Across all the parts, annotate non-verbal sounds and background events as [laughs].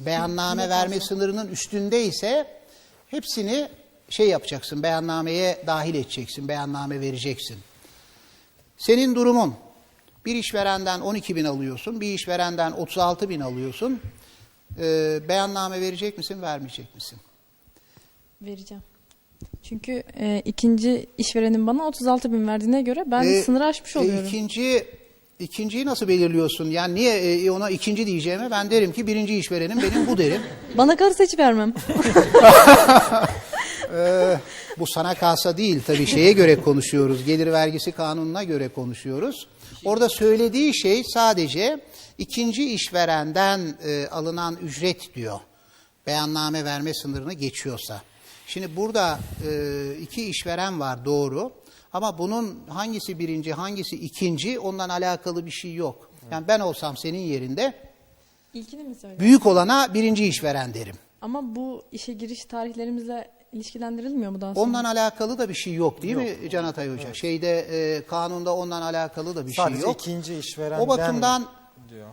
beyanname verme sınırının üstünde ise hepsini şey yapacaksın, beyannameye dahil edeceksin, beyanname vereceksin. Senin durumun bir işverenden 12 bin alıyorsun, bir işverenden 36 bin alıyorsun. Ee, beyanname verecek misin, vermeyecek misin? Vereceğim. Çünkü e, ikinci işverenin bana 36 bin verdiğine göre ben Ee, sınırı aşmış e, oluyorum. ikinci, ikinciyi nasıl belirliyorsun? Yani niye e, ona ikinci diyeceğime ben derim ki birinci işverenim benim bu derim. [laughs] Bana kalırsa hiç vermem. [laughs] Bu sana kalsa değil tabii şeye göre konuşuyoruz. Gelir vergisi kanununa göre konuşuyoruz. Orada söylediği şey sadece ikinci işverenden e, alınan ücret diyor. Beyanname verme sınırını geçiyorsa. Şimdi burada e, iki işveren var doğru. Ama bunun hangisi birinci, hangisi ikinci ondan alakalı bir şey yok. Yani ben olsam senin yerinde İlkini mi söyle? büyük olana birinci işveren derim. Ama bu işe giriş tarihlerimizle ilişkilendirilmiyor mu daha sonra? Ondan alakalı da bir şey yok değil mi Can Atay Hoca? Şeyde e, kanunda ondan alakalı da bir Sadece şey yok. ikinci işverenden O bakımdan diyor.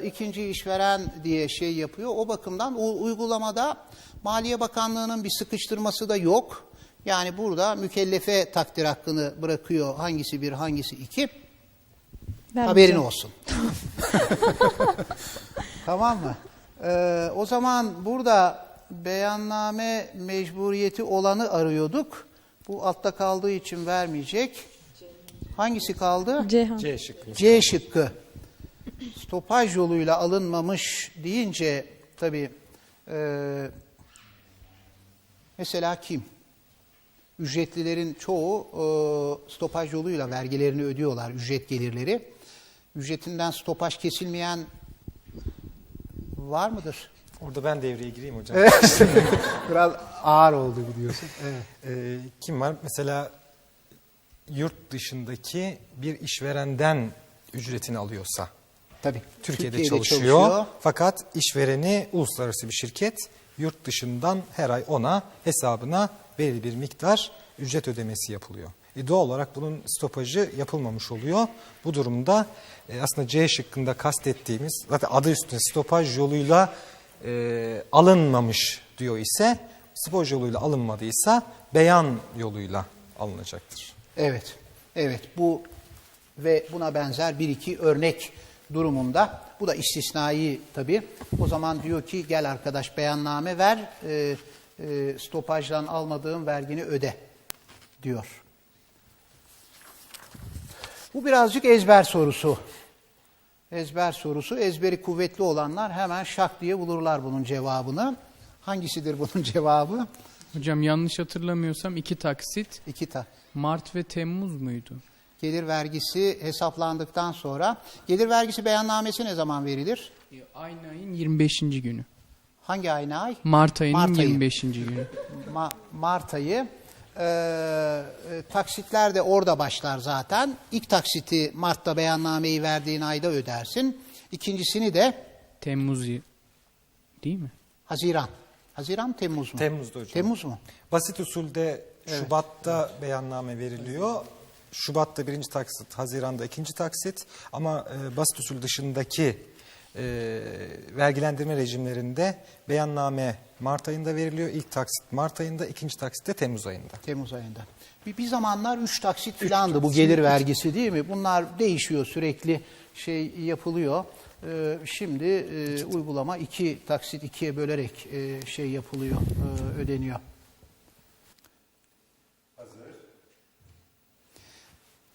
e, ikinci işveren diye şey yapıyor. O bakımdan o uygulamada Maliye Bakanlığı'nın bir sıkıştırması da yok. Yani burada mükellefe takdir hakkını bırakıyor. Hangisi bir, hangisi iki. Vermeyeceğim. Haberin olsun. [laughs] tamam mı? Ee, o zaman burada beyanname mecburiyeti olanı arıyorduk. Bu altta kaldığı için vermeyecek. Hangisi kaldı? Ceyhan. C şıkkı. C şıkkı. Stopaj yoluyla alınmamış deyince tabii e, mesela kim? Ücretlilerin çoğu e, stopaj yoluyla vergilerini ödüyorlar, ücret gelirleri. Ücretinden stopaj kesilmeyen var mıdır? Orada ben devreye gireyim hocam. Biraz [laughs] ağır oldu biliyorsun. Evet. Ee, kim var? Mesela yurt dışındaki bir işverenden ücretini alıyorsa Tabii. Türkiye'de, çalışıyor, fakat işvereni uluslararası bir şirket yurt dışından her ay ona hesabına belirli bir miktar ücret ödemesi yapılıyor. E doğal olarak bunun stopajı yapılmamış oluyor. Bu durumda e, aslında C şıkkında kastettiğimiz zaten adı üstünde stopaj yoluyla e, alınmamış diyor ise stopaj yoluyla alınmadıysa beyan yoluyla alınacaktır. Evet, evet bu ve buna benzer bir iki örnek durumunda, bu da istisnai tabii. O zaman diyor ki gel arkadaş beyanname ver, e, e, stopajdan almadığın vergini öde diyor. Bu birazcık ezber sorusu. Ezber sorusu. Ezberi kuvvetli olanlar hemen şak diye bulurlar bunun cevabını. Hangisidir bunun [laughs] cevabı? Hocam yanlış hatırlamıyorsam iki taksit İki ta. Mart ve Temmuz muydu? Gelir vergisi hesaplandıktan sonra gelir vergisi beyannamesi ne zaman verilir? Aynı ayın 25. günü. Hangi aynı ay? Mart ayının Mart ayı. 25. günü. Ma- Mart ayı. Ee, e, taksitler de orada başlar zaten. İlk taksiti Mart'ta beyannameyi verdiğin ayda ödersin. İkincisini de Temmuz değil mi? Haziran. Haziran Temmuz mu? Temmuz'da hocam. Temmuz mu? Basit usulde Şubat'ta beyanname veriliyor. Şubat'ta birinci taksit, Haziran'da ikinci taksit. Ama e, basit usul dışındaki e, vergilendirme rejimlerinde beyanname Mart ayında veriliyor. İlk taksit Mart ayında, ikinci taksit de Temmuz ayında. Temmuz ayında. Bir, bir zamanlar üç taksit filandı bu gelir vergisi değil mi? Bunlar değişiyor sürekli şey yapılıyor. Ee, şimdi e, uygulama iki taksit ikiye bölerek e, şey yapılıyor, e, ödeniyor.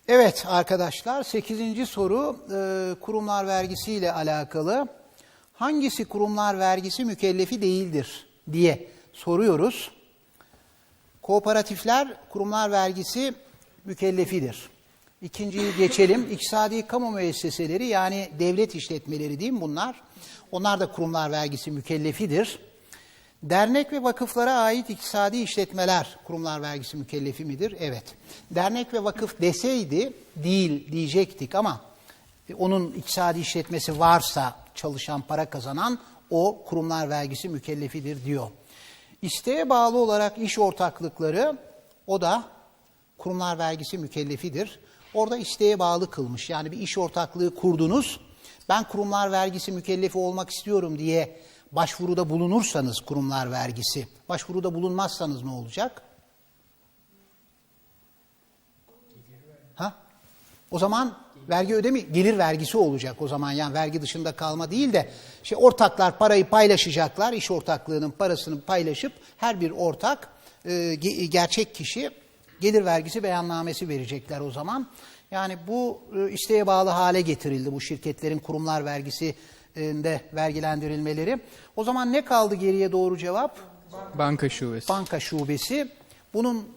Evet arkadaşlar 8. soru e, kurumlar vergisi ile alakalı. Hangisi kurumlar vergisi mükellefi değildir diye soruyoruz. Kooperatifler kurumlar vergisi mükellefidir. İkinciyi geçelim. İktisadi kamu müesseseleri yani devlet işletmeleri mi bunlar? Onlar da kurumlar vergisi mükellefidir. Dernek ve vakıflara ait iktisadi işletmeler kurumlar vergisi mükellefi midir? Evet. Dernek ve vakıf deseydi değil diyecektik ama onun iktisadi işletmesi varsa çalışan para kazanan o kurumlar vergisi mükellefidir diyor. İsteğe bağlı olarak iş ortaklıkları o da kurumlar vergisi mükellefidir. Orada isteğe bağlı kılmış. Yani bir iş ortaklığı kurdunuz. Ben kurumlar vergisi mükellefi olmak istiyorum diye başvuruda bulunursanız kurumlar vergisi, başvuruda bulunmazsanız ne olacak? Ha? O zaman vergi ödemi gelir vergisi olacak o zaman yani vergi dışında kalma değil de şey ortaklar parayı paylaşacaklar iş ortaklığının parasını paylaşıp her bir ortak e, ge- gerçek kişi gelir vergisi beyannamesi verecekler o zaman. Yani bu e, isteğe bağlı hale getirildi bu şirketlerin kurumlar vergisinde vergilendirilmeleri. O zaman ne kaldı geriye doğru cevap? Banka şubesi. banka şubesi. Bunun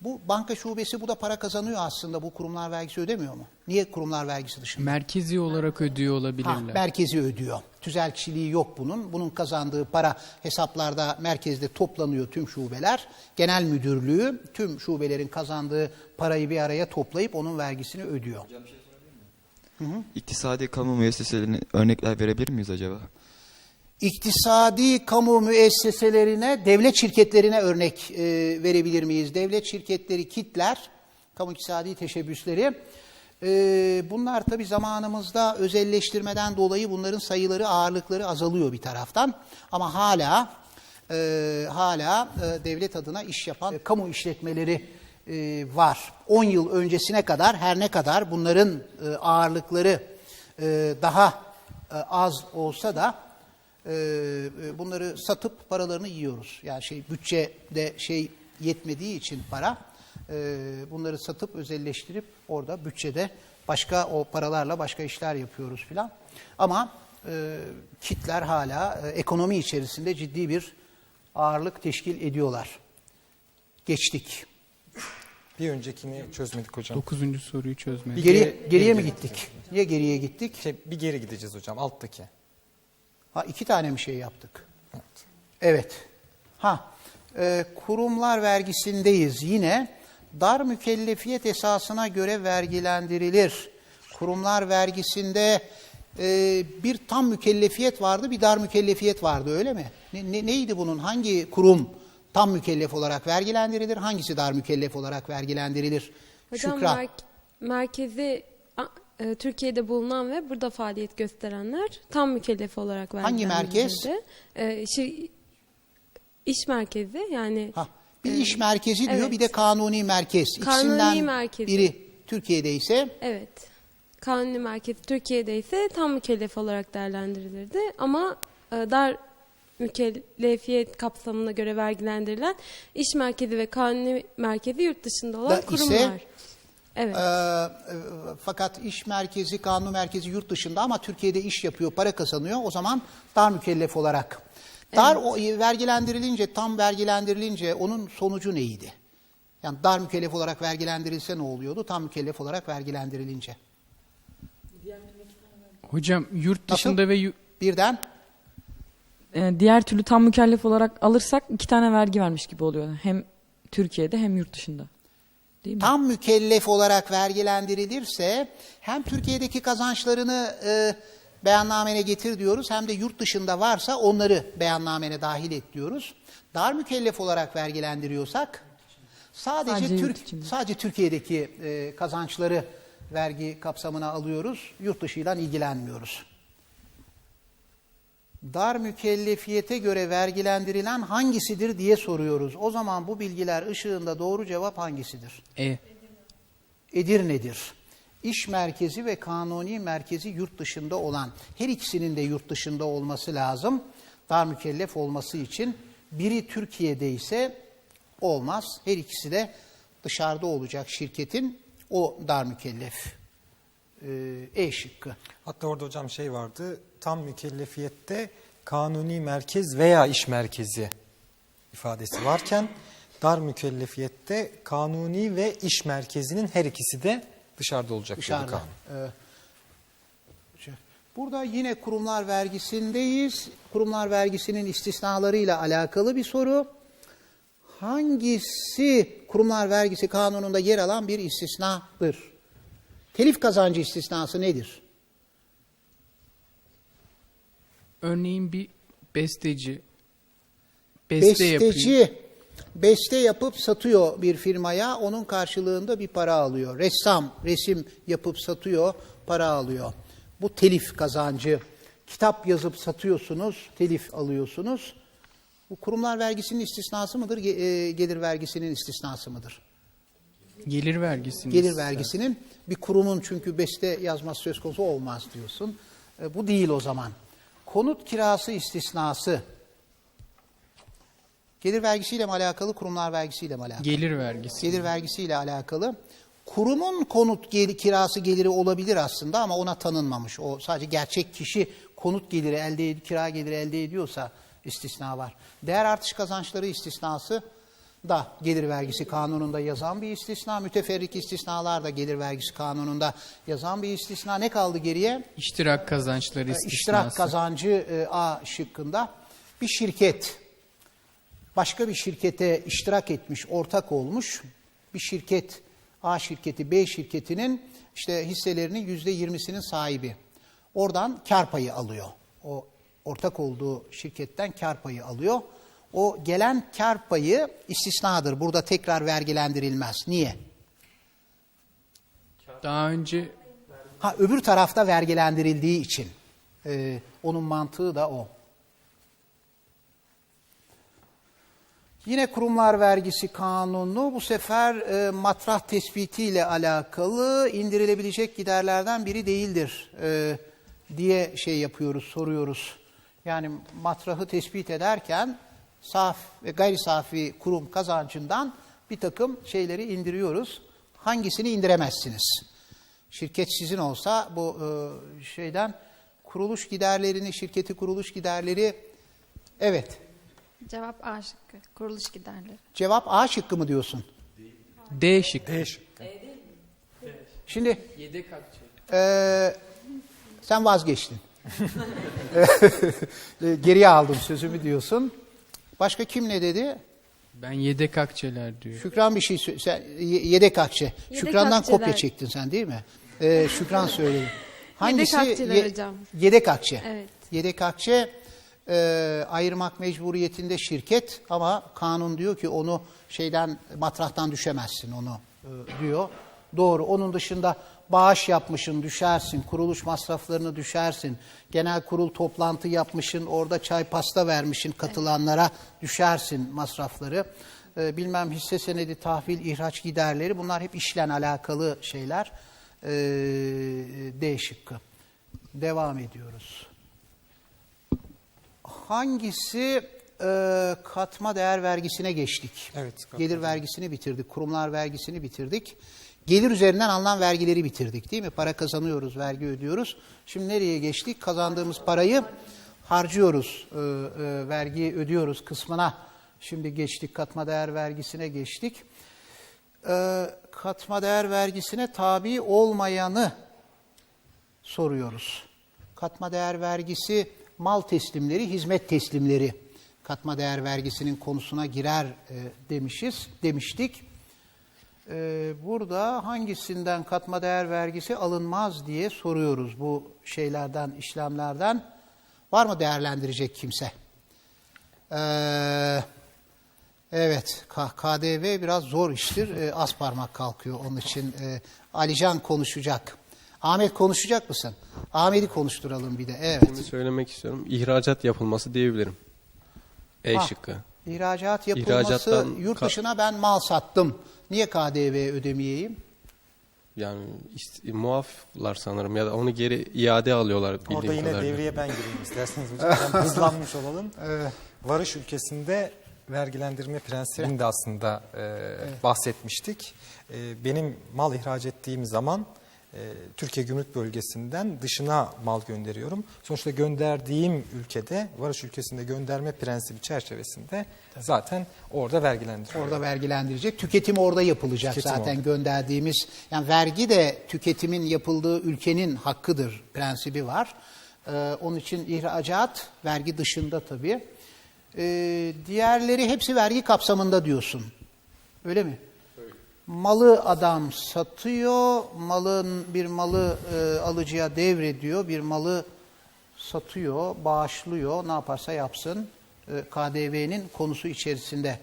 bu banka şubesi bu da para kazanıyor aslında. Bu kurumlar vergisi ödemiyor mu? Niye kurumlar vergisi dışında? Merkezi olarak ödüyor Ha, olabilirler. merkezi ödüyor. Tüzel kişiliği yok bunun. Bunun kazandığı para hesaplarda merkezde toplanıyor tüm şubeler. Genel müdürlüğü tüm şubelerin kazandığı parayı bir araya toplayıp onun vergisini ödüyor. İktisadi kamu müesseselerine örnekler verebilir miyiz acaba? İktisadi kamu müesseselerine, devlet şirketlerine örnek e, verebilir miyiz? Devlet şirketleri, kitler, kamu iktisadi teşebbüsleri. e, bunlar tabii zamanımızda özelleştirmeden dolayı bunların sayıları, ağırlıkları azalıyor bir taraftan. Ama hala e, hala e, devlet adına iş yapan e, kamu işletmeleri e, var. 10 yıl öncesine kadar her ne kadar bunların e, ağırlıkları e, daha e, az olsa da e, e, bunları satıp paralarını yiyoruz. Yani şey bütçede şey yetmediği için para e, bunları satıp özelleştirip orada bütçede başka o paralarla başka işler yapıyoruz filan. Ama e, kitler hala e, ekonomi içerisinde ciddi bir ağırlık teşkil ediyorlar. Geçtik. Bir öncekini çözmedik hocam. Dokuzuncu soruyu çözmeye. Bir Geriye, geri- geriye mi geri gittik? Niye geriye gittik? Şey, bir geri gideceğiz hocam alttaki. Ha iki tane mi şey yaptık? Evet. Ha e, kurumlar vergisindeyiz yine. Dar mükellefiyet esasına göre vergilendirilir. Kurumlar vergisinde e, bir tam mükellefiyet vardı, bir dar mükellefiyet vardı öyle mi? Ne, ne- neydi bunun? Hangi kurum tam mükellef olarak vergilendirilir? Hangisi dar mükellef olarak vergilendirilir? Hocam Şükran. merk- merkezi e, Türkiye'de bulunan ve burada faaliyet gösterenler tam mükellef olarak Hangi merkez? vergilendirildi. E, şey, iş merkezi yani Ha, bir iş merkezi diyor, evet. bir de kanuni merkez. Kanuni İkisinden merkezi. biri Türkiye'de ise evet kanuni merkezi Türkiye'de ise tam mükellef olarak değerlendirilirdi ama e, dar mükellefiyet kapsamına göre vergilendirilen iş merkezi ve kanuni merkezi yurt dışında olan Da ise- kurumlar. Evet. Ee, e, fakat iş merkezi, kanun merkezi yurt dışında ama Türkiye'de iş yapıyor, para kazanıyor. O zaman dar mükellef olarak. Dar o, e, vergilendirilince, tam vergilendirilince onun sonucu neydi? Yani dar mükellef olarak vergilendirilse ne oluyordu? Tam mükellef olarak vergilendirilince. Hocam yurt dışında ve yu- Birden e, diğer türlü tam mükellef olarak alırsak iki tane vergi vermiş gibi oluyor. Hem Türkiye'de hem yurt dışında. Değil mi? tam mükellef olarak vergilendirilirse hem Türkiye'deki kazançlarını e, beyannamene getir diyoruz hem de yurt dışında varsa onları beyannamene dahil et diyoruz. Dar mükellef olarak vergilendiriyorsak sadece, Sadece Türk içinde. sadece Türkiye'deki e, kazançları vergi kapsamına alıyoruz. Yurt dışıyla ilgilenmiyoruz. Dar mükellefiyete göre vergilendirilen hangisidir diye soruyoruz. O zaman bu bilgiler ışığında doğru cevap hangisidir? E. Edirne'dir. İş merkezi ve kanuni merkezi yurt dışında olan, her ikisinin de yurt dışında olması lazım. Dar mükellef olması için biri Türkiye'de ise olmaz. Her ikisi de dışarıda olacak şirketin o dar mükellef. Ee, E şıkkı. Hatta orada hocam şey vardı. Tam mükellefiyette kanuni merkez veya iş merkezi ifadesi varken dar mükellefiyette kanuni ve iş merkezinin her ikisi de dışarıda olacak. Dışarıda. kanun. Ee, şey, Burada yine kurumlar vergisindeyiz. Kurumlar vergisinin istisnalarıyla alakalı bir soru. Hangisi kurumlar vergisi kanununda yer alan bir istisnadır? Telif kazancı istisnası nedir? örneğin bir besteci beste yapıyor. Besteci beste yapıp satıyor bir firmaya, onun karşılığında bir para alıyor. Ressam resim yapıp satıyor, para alıyor. Bu telif kazancı kitap yazıp satıyorsunuz, telif alıyorsunuz. Bu kurumlar vergisinin istisnası mıdır, e, gelir vergisinin istisnası mıdır? Gelir vergisini. Gelir vergisinin bir kurumun çünkü beste yazması söz konusu olmaz diyorsun. E, bu değil o zaman. Konut kirası istisnası gelir vergisiyle mi alakalı, kurumlar vergisiyle mi alakalı? Gelir vergisi. Gelir vergisiyle alakalı. Kurumun konut gel- kirası geliri olabilir aslında ama ona tanınmamış. O sadece gerçek kişi konut geliri elde kira geliri elde ediyorsa istisna var. Değer artış kazançları istisnası da gelir vergisi kanununda yazan bir istisna. Müteferrik istisnalar da gelir vergisi kanununda yazan bir istisna. Ne kaldı geriye? İştirak kazançları istisnası. İştirak kazancı e, A şıkkında bir şirket başka bir şirkete iştirak etmiş, ortak olmuş bir şirket A şirketi B şirketinin işte hisselerinin yüzde yirmisinin sahibi. Oradan kar payı alıyor. O ortak olduğu şirketten kar payı alıyor. O gelen kar payı istisnadır. Burada tekrar vergilendirilmez. Niye? Daha önce Ha öbür tarafta vergilendirildiği için. Ee, onun mantığı da o. Yine kurumlar vergisi kanunu bu sefer e, matrah tespitiyle alakalı indirilebilecek giderlerden biri değildir e, diye şey yapıyoruz, soruyoruz. Yani matrahı tespit ederken saf ve gayri safi kurum kazancından bir takım şeyleri indiriyoruz. Hangisini indiremezsiniz? Şirket sizin olsa bu e, şeyden kuruluş giderlerini, şirketi kuruluş giderleri evet. Cevap A şıkkı. Kuruluş giderleri. Cevap A şıkkı mı diyorsun? D şıkkı. Değiş. Şimdi Yedek akçe. e, sen vazgeçtin. [laughs] E, Geriye aldım sözümü diyorsun. Başka kim ne dedi? Ben yedek akçeler diyor. Şükran bir şey sen ye- yedek akçe. Yedek Şükran'dan akçeler. kopya çektin sen değil mi? Ee, Şükran söyledi. [laughs] akçeler Ye- hocam. Yedek akçe. Evet. Yedek akçe e, ayırmak mecburiyetinde şirket ama kanun diyor ki onu şeyden matrahtan düşemezsin onu e, diyor. Doğru. Onun dışında bağış yapmışın düşersin, kuruluş masraflarını düşersin, genel kurul toplantı yapmışın, orada çay pasta vermişin katılanlara düşersin masrafları. E, bilmem hisse senedi, tahvil, ihraç giderleri bunlar hep işle alakalı şeyler. E, D şıkkı. Devam ediyoruz. Hangisi e, katma değer vergisine geçtik? Evet, katma Gelir vergisini bitirdik, kurumlar vergisini bitirdik. Gelir üzerinden alınan vergileri bitirdik değil mi? Para kazanıyoruz, vergi ödüyoruz. Şimdi nereye geçtik? Kazandığımız parayı harcıyoruz, e, e, vergi ödüyoruz kısmına. Şimdi geçtik, katma değer vergisine geçtik. E, katma değer vergisine tabi olmayanı soruyoruz. Katma değer vergisi mal teslimleri, hizmet teslimleri katma değer vergisinin konusuna girer e, demişiz, demiştik. E, burada hangisinden katma değer vergisi alınmaz diye soruyoruz bu şeylerden, işlemlerden. Var mı değerlendirecek kimse? Eee Evet, KDV biraz zor iştir. Ee, az parmak kalkıyor onun için. Ee, Alican konuşacak. Ahmet konuşacak mısın? Ahmet'i konuşturalım bir de. Evet. Şimdi söylemek istiyorum. İhracat yapılması diyebilirim. E Ha. şıkkı. İhracat yapılması, İhracattan yurt dışına ben mal sattım. Niye KDV ödemeyeyim? Yani ist- muaflar sanırım ya da onu geri iade alıyorlar bildiğim Orada yine kadarıyla. devreye ben gireyim isterseniz hocam. [laughs] Hem hızlanmış olalım. Varış ülkesinde vergilendirme prensibini de aslında e, bahsetmiştik. E, benim mal ihraç ettiğim zaman e, Türkiye Gümrük Bölgesi'nden dışına mal gönderiyorum. Sonuçta gönderdiğim ülkede, varış ülkesinde gönderme prensibi çerçevesinde zaten orada vergilendiriyor. Orada vergilendirecek. Tüketim orada yapılacak Tüketim zaten orada. gönderdiğimiz. Yani vergi de tüketimin yapıldığı ülkenin hakkıdır prensibi var. Ee, onun için ihracat vergi dışında tabii. Ee, diğerleri hepsi vergi kapsamında diyorsun. Öyle mi? Malı adam satıyor, malın bir malı e, alıcıya devrediyor, bir malı satıyor, bağışlıyor, ne yaparsa yapsın e, KDV'nin konusu içerisinde.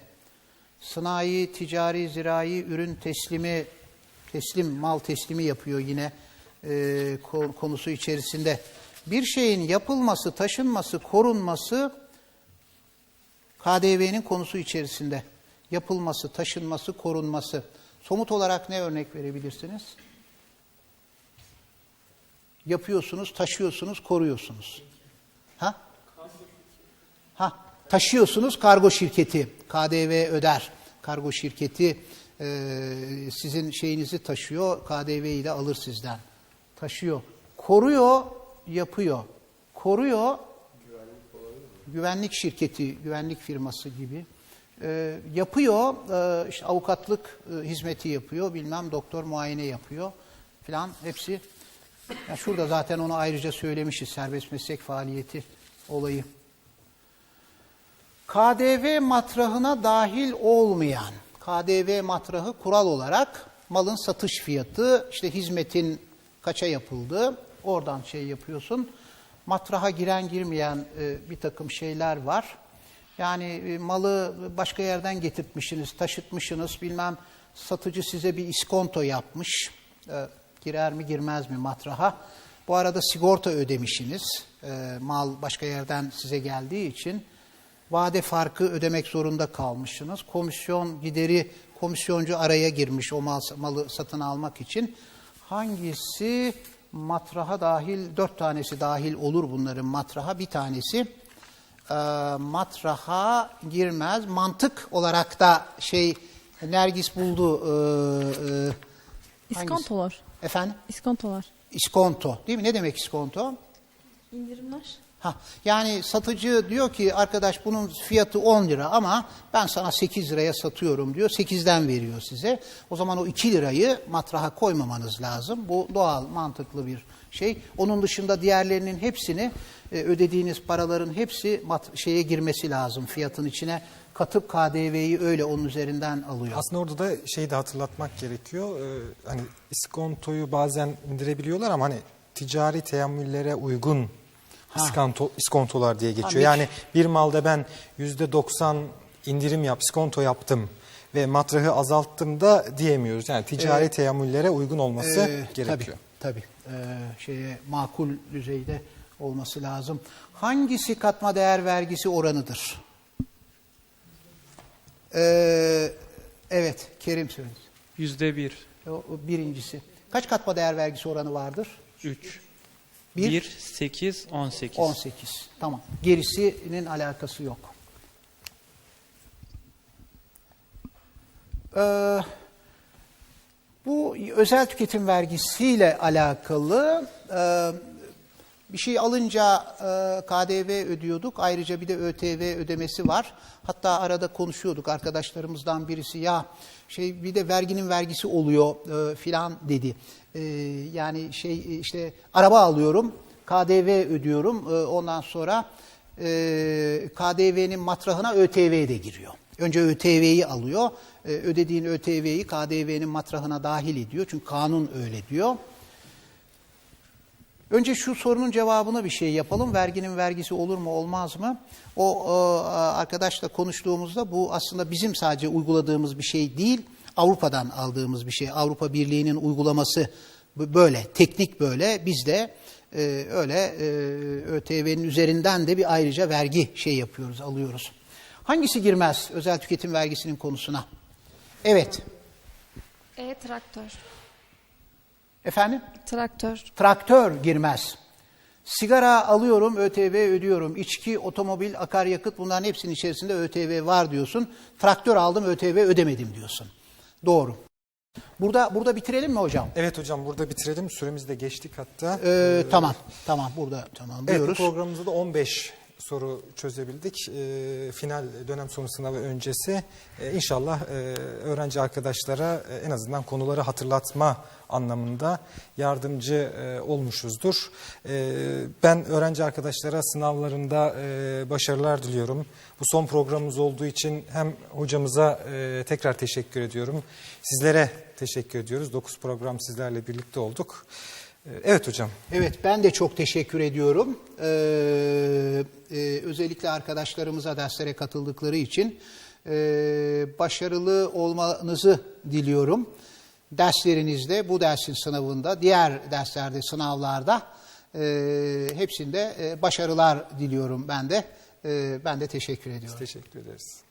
Sanayi, ticari, zirai ürün teslimi, teslim, mal teslimi yapıyor yine e, ko- konusu içerisinde. Bir şeyin yapılması, taşınması, korunması KDV'nin konusu içerisinde. Yapılması, taşınması, korunması. Somut olarak ne örnek verebilirsiniz? Yapıyorsunuz, taşıyorsunuz, koruyorsunuz. Ha? Ha, taşıyorsunuz kargo şirketi, KDV öder. Kargo şirketi e, sizin şeyinizi taşıyor, KDV ile alır sizden. Taşıyor. Koruyor, yapıyor. Koruyor, güvenlik şirketi, güvenlik firması gibi. E, yapıyor, e, işte avukatlık e, hizmeti yapıyor, bilmem doktor muayene yapıyor filan hepsi. Ya şurada zaten onu ayrıca söylemişiz, serbest meslek faaliyeti olayı. KDV matrahına dahil olmayan, KDV matrahı kural olarak malın satış fiyatı, işte hizmetin kaça yapıldığı, oradan şey yapıyorsun. Matraha giren girmeyen e, bir takım şeyler var. Yani e, malı başka yerden getirtmişsiniz, taşıtmışsınız, bilmem satıcı size bir iskonto yapmış. E, girer mi girmez mi matraha? Bu arada sigorta ödemişsiniz. E, mal başka yerden size geldiği için vade farkı ödemek zorunda kalmışsınız. Komisyon gideri, komisyoncu araya girmiş o mal, malı satın almak için. Hangisi matraha dahil, dört tanesi dahil olur bunların matraha. Bir tanesi e, matraha girmez. Mantık olarak da şey Nergis buldu. E, e? İskontolar. Efendim? İskontolar. İskonto değil mi? Ne demek iskonto? İndirimler. Yani satıcı diyor ki arkadaş bunun fiyatı 10 lira ama ben sana 8 liraya satıyorum diyor. 8'den veriyor size. O zaman o 2 lirayı matraha koymamanız lazım. Bu doğal, mantıklı bir şey. Onun dışında diğerlerinin hepsini e, ödediğiniz paraların hepsi şeye girmesi lazım. Fiyatın içine katıp KDV'yi öyle onun üzerinden alıyor. Aslında orada da şeyi de hatırlatmak gerekiyor. Ee, hani iskontoyu bazen indirebiliyorlar ama hani ticari teamüllere uygun iskonto, iskontolar diye geçiyor. Yani bir malda ben yüzde 90 indirim yap, iskonto yaptım ve matrahı azalttım da diyemiyoruz. Yani ticari teamüllere uygun olması Ee, gerekiyor. Tabii, tabii. Ee, şeye makul düzeyde olması lazım. Hangisi katma değer vergisi oranıdır? Ee, evet, Kerim söyledi. Yüzde bir. O, o birincisi. Kaç katma değer vergisi oranı vardır? Üç. Bir. Bir, sekiz, on sekiz. 18. Tamam. Gerisinin alakası yok. Ee, bu özel tüketim vergisiyle alakalı e, bir şey alınca e, KDV ödüyorduk. Ayrıca bir de ÖTV ödemesi var. Hatta arada konuşuyorduk arkadaşlarımızdan birisi ya şey bir de verginin vergisi oluyor e, filan dedi. E, yani şey işte araba alıyorum KDV ödüyorum. E, ondan sonra e, KDV'nin matrahına ÖTV de giriyor. Önce ÖTV'yi alıyor. E, ödediğin ÖTV'yi KDV'nin matrahına dahil ediyor. Çünkü kanun öyle diyor. Önce şu sorunun cevabına bir şey yapalım. Verginin vergisi olur mu olmaz mı? O e, arkadaşla konuştuğumuzda bu aslında bizim sadece uyguladığımız bir şey değil. Avrupa'dan aldığımız bir şey. Avrupa Birliği'nin uygulaması böyle, teknik böyle. Biz de e, öyle e, ÖTV'nin üzerinden de bir ayrıca vergi şey yapıyoruz, alıyoruz. Hangisi girmez özel tüketim vergisinin konusuna? Evet. E traktör. Efendim? Traktör. Traktör girmez. Sigara alıyorum, ÖTV ödüyorum. İçki, otomobil, akaryakıt bunların hepsinin içerisinde ÖTV var diyorsun. Traktör aldım, ÖTV ödemedim diyorsun. Doğru. Burada burada bitirelim mi hocam? Evet hocam burada bitirelim. Süremiz de geçtik hatta. Ee, tamam. Tamam burada tamam Evet diyoruz. programımızda da 15 soru çözebildik. Ee, final dönem sonu sınavı öncesi Ee, inşallah e, öğrenci arkadaşlara e, en azından konuları hatırlatma anlamında yardımcı e, olmuşuzdur. Ee, ben öğrenci arkadaşlara sınavlarında e, başarılar diliyorum. Bu son programımız olduğu için hem hocamıza e, tekrar teşekkür ediyorum. Sizlere teşekkür ediyoruz. 9 program sizlerle birlikte olduk. Ee, Evet hocam. Evet ben de çok teşekkür ediyorum. Ee, e, özellikle arkadaşlarımıza derslere katıldıkları için e, başarılı olmanızı diliyorum. Derslerinizde, bu dersin sınavında, diğer derslerde, sınavlarda E, hepsinde e, başarılar diliyorum ben de. E, ben de teşekkür ediyorum. Teşekkür ederiz.